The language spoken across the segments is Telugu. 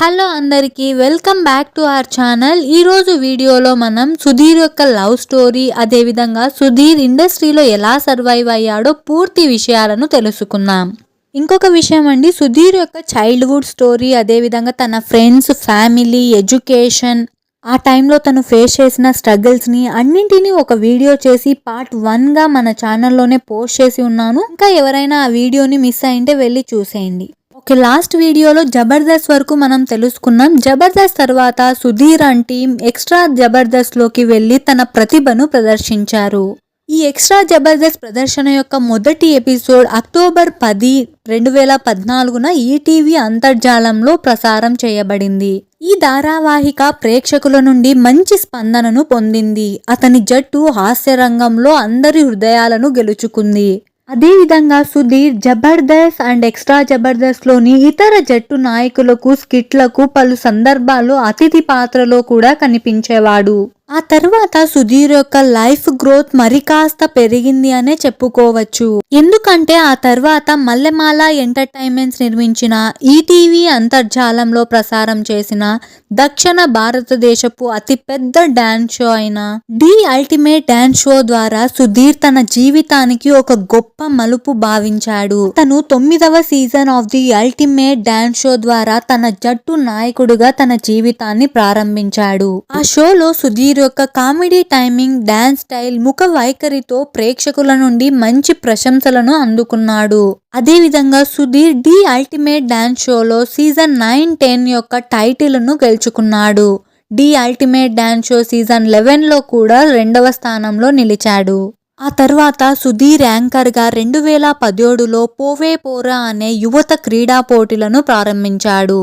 హలో అందరికీ welcome back to our channel. ఈరోజు వీడియోలో మనం సుధీర్ యొక్క లవ్ స్టోరీ అదేవిధంగా సుధీర్ ఇండస్ట్రీలో ఎలా సర్వైవ్ అయ్యాడో పూర్తి విషయాలను తెలుసుకుందాం. ఇంకొక విషయం అండి సుధీర్ యొక్క చైల్డ్హుడ్ స్టోరీ అదేవిధంగా తన ఫ్రెండ్స్ ఫ్యామిలీ ఎడ్యుకేషన్ ఆ టైంలో తను ఫేస్ చేసిన స్ట్రగుల్స్ని అన్నింటినీ ఒక వీడియో చేసి పార్ట్ వన్గా మన ఛానల్లోనే పోస్ట్ చేసి ఉన్నాను. ఇంకా ఎవరైనా ఆ వీడియోని మిస్ అయింటే వెళ్ళి చూసేయండి. ఓకే లాస్ట్ వీడియోలో జబర్దస్త్ వరకు మనం తెలుసుకున్నాం. జబర్దస్త్ తర్వాత సుధీర్ అండ్ టీమ్ ఎక్స్ట్రా జబర్దస్త్లోకి తన ప్రతిభను ప్రదర్శించారు. ఈ ఎక్స్ట్రా జబర్దస్త్ ప్రదర్శన యొక్క మొదటి ఎపిసోడ్ అక్టోబర్ పది రెండు వేల పద్నాలుగున ఈటీవీ అంతర్జాలంలో ప్రసారం చేయబడింది. ఈ ధారావాహిక ప్రేక్షకుల నుండి మంచి స్పందనను పొందింది. అతని జట్టు హాస్య రంగంలో అందరి హృదయాలను గెలుచుకుంది. అదేవిధంగా సుధీర్ జబర్దస్త్ అండ్ ఎక్స్ట్రా జబర్దస్త్లోని ఇతర జట్టు నాయకులకు స్కిట్లకు పలు సందర్భాల్లో అతిథి పాత్రలో కూడా కనిపించేవాడు. ఆ తర్వాత సుధీర్ యొక్క లైఫ్ గ్రోత్ మరి కాస్త పెరిగింది అనే చెప్పుకోవచ్చు. ఎందుకంటే ఆ తర్వాత మల్లెమాల ఎంటర్టైన్మెంట్స్ నిర్మించిన ఈటీవీ అంతర్జాలంలో ప్రసారం చేసిన దక్షిణ భారతదేశపు అతిపెద్ద డాన్స్ షో అయిన డి అల్టిమేట్ డాన్స్ షో ద్వారా సుధీర్ తన జీవితానికి ఒక గొప్ప మలుపు భావించాడు. తను తొమ్మిదవ season of the ultimate dance show ద్వారా తన జట్టు నాయకుడుగా తన జీవితాన్ని ప్రారంభించాడు. ఆ షోలో సుధీర్ యొక్క కామెడీ టైమింగ్ డాన్స్ స్టైల్ ముఖ వైఖరితో ప్రేక్షకుల నుండి మంచి ప్రశంసలను అందుకున్నాడు. అదేవిధంగా సుధీర్ డి అల్టిమేట్ డాన్స్ షోలో సీజన్ నైన్ టెన్ యొక్క టైటిల్ను గెలుచుకున్నాడు. The ultimate dance show season లెవెన్లో కూడా రెండవ స్థానంలో నిలిచాడు. ఆ తర్వాత సుధీర్ యాంకర్గా రెండు వేల పదిహేడులో పోవే పోరా అనే యువత క్రీడా పోటీలను ప్రారంభించాడు.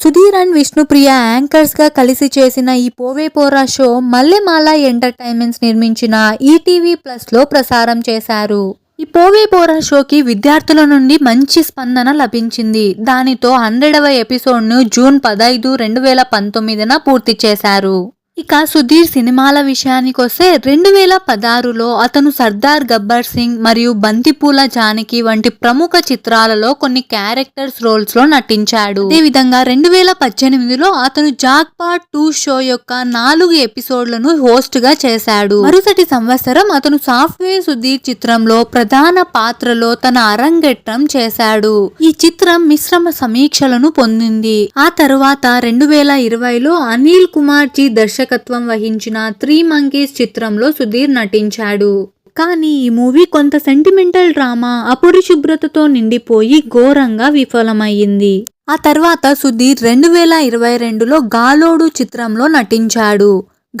సుధీర్ అండ్ విష్ణుప్రియ యాంకర్స్గా కలిసి చేసిన ఈ పోవే పోరా షో మల్లెమాల ఎంటర్టైన్మెంట్స్ నిర్మించిన ఈటీవీ ప్లస్లో ప్రసారం చేశారు. ఈ పోవే పోరా షోకి విద్యార్థుల నుండి మంచి స్పందన లభించింది. దానితో హండ్రెడవ ఎపిసోడ్ను జూన్ పదైదు రెండు వేల పంతొమ్మిదిన పూర్తి చేశారు. ఇక సుధీర్ సినిమాల విషయానికి వస్తే రెండు వేల పదహారులో అతను సర్దార్ గబ్బర్ సింగ్ మరియు బంతిపూల జానకి వంటి ప్రముఖ చిత్రాలలో కొన్ని క్యారెక్టర్స్ రోల్స్లో నటించాడు. అదే విధంగా రెండు వేల పద్దెనిమిదిలో అతను జాక్పాట్ టూ షో యొక్క నాలుగు ఎపిసోడ్లను హోస్ట్గా చేశాడు. మరుసటి సంవత్సరం అతను సాఫ్ట్వేర్ సుధీర్ చిత్రంలో ప్రధాన పాత్రలో తన అరంగేట్రం చేశాడు. ఈ చిత్రం మిశ్రమ సమీక్షలను పొందింది. ఆ తరువాత రెండు వేల ఇరవైలో అనిల్ కుమార్ జీ దర్శక దర్శకత్వం వహించిన త్రీ మంకీస్ చిత్రంలో సుధీర్ నటించాడు. కానీ ఈ మూవీ కొంత సెంటిమెంటల్ డ్రామా అపరిశుభ్రతతో నిండిపోయి ఘోరంగా విఫలమయ్యింది. ఆ తర్వాత సుధీర్ రెండు వేల ఇరవై రెండులో గాలోడు చిత్రంలో నటించాడు.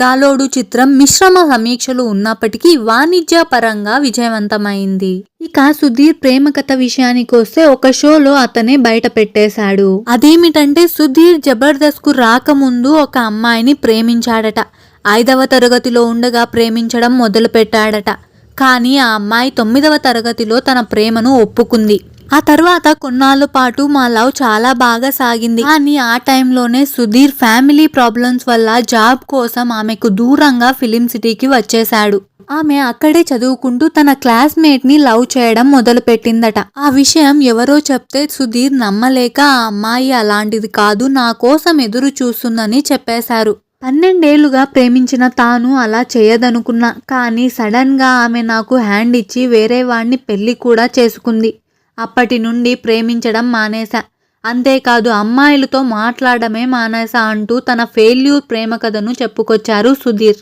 గాలోడు చిత్రం మిశ్రమ సమీక్షలు ఉన్నప్పటికీ వాణిజ్య పరంగా విజయవంతమైంది. ఇక సుధీర్ ప్రేమ కథ విషయానికి వస్తే ఒక షోలో అతనే బయట పెట్టేశాడు. అదేమిటంటే సుధీర్ జబర్దస్త్కు రాకముందు ఒక అమ్మాయిని ప్రేమించాడట. ఐదవ తరగతిలో ఉండగా ప్రేమించడం మొదలు పెట్టాడట కానీ ఆ అమ్మాయి తొమ్మిదవ తరగతిలో తన ప్రేమను ఒప్పుకుంది. ఆ తర్వాత కొన్నాళ్ళ పాటు మా లవ్ చాలా బాగా సాగింది. కానీ ఆ టైంలోనే సుధీర్ ఫ్యామిలీ ప్రాబ్లమ్స్ వల్ల జాబ్ కోసం ఆమెకు దూరంగా ఫిలిం సిటీకి వచ్చేశాడు. ఆమె అక్కడే చదువుకుంటూ తన క్లాస్మేట్ని లవ్ చేయడం మొదలు పెట్టిందట ఆ విషయం ఎవరో చెప్తే సుధీర్ నమ్మలేక ఆ అమ్మాయి అలాంటిది కాదు నా కోసం ఎదురు చూస్తుందని చెప్పేశారు. పన్నెండేళ్ళుగా ప్రేమించిన తాను అలా చేయదనుకున్నా. కానీ సడన్గా ఆమె నాకు హ్యాండ్ ఇచ్చి వేరే వాడిని పెళ్ళి కూడా చేసుకుంది. అప్పటి నుండి ప్రేమించడం మానేశా. అంతేకాదు అమ్మాయిలతో మాట్లాడమే మానేసా అంటూ తన ఫెయిల్యూర్ ప్రేమ కథను చెప్పుకొచ్చారు సుధీర్.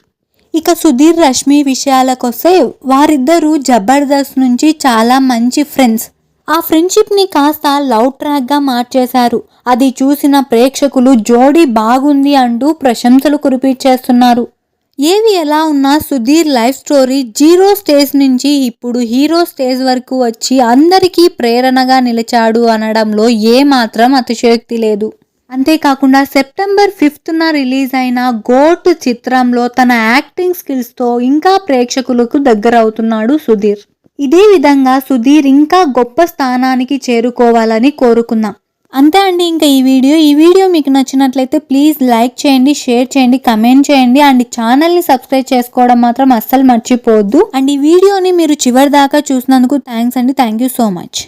ఇక సుధీర్ రష్మి విషయాలకొస్తే వారిద్దరూ జబర్దస్త్ నుంచి చాలా మంచి ఫ్రెండ్స్. ఆ ఫ్రెండ్షిప్ని కాస్త లవ్ ట్రాక్గా మార్చేశారు. అది చూసిన ప్రేక్షకులు జోడీ బాగుంది అంటూ ప్రశంసలు కురిపించేస్తున్నారు. ఏవి ఎలా ఉన్నా Sudheer life story zero stage నుంచి ఇప్పుడు హీరో స్టేజ్ వరకు వచ్చి అందరికీ ప్రేరణగా నిలిచాడు అనడంలో ఏమాత్రం అతిశయోక్తి లేదు. అంతేకాకుండా సెప్టెంబర్ ఫిఫ్త్న రిలీజ్ అయిన గోట్ చిత్రంలో తన యాక్టింగ్ స్కిల్స్తో ఇంకా ప్రేక్షకులకు దగ్గరవుతున్నాడు సుధీర్. ఇదే విధంగా సుధీర్ ఇంకా గొప్ప స్థానానికి చేరుకోవాలని కోరుకుందాం. అంతే అండి ఇంకా ఈ వీడియో. ఈ వీడియో మీకు నచ్చినట్లయితే ప్లీజ్ లైక్ చేయండి షేర్ చేయండి కమెంట్ చేయండి. అండ్ ఛానల్ని సబ్స్క్రైబ్ చేసుకోవడం మాత్రం అస్సలు మర్చిపోవద్దు అండ్ ఈ వీడియోని మీరు చివరి దాకా చూసినందుకు థ్యాంక్స్ అండి. Thank you so much.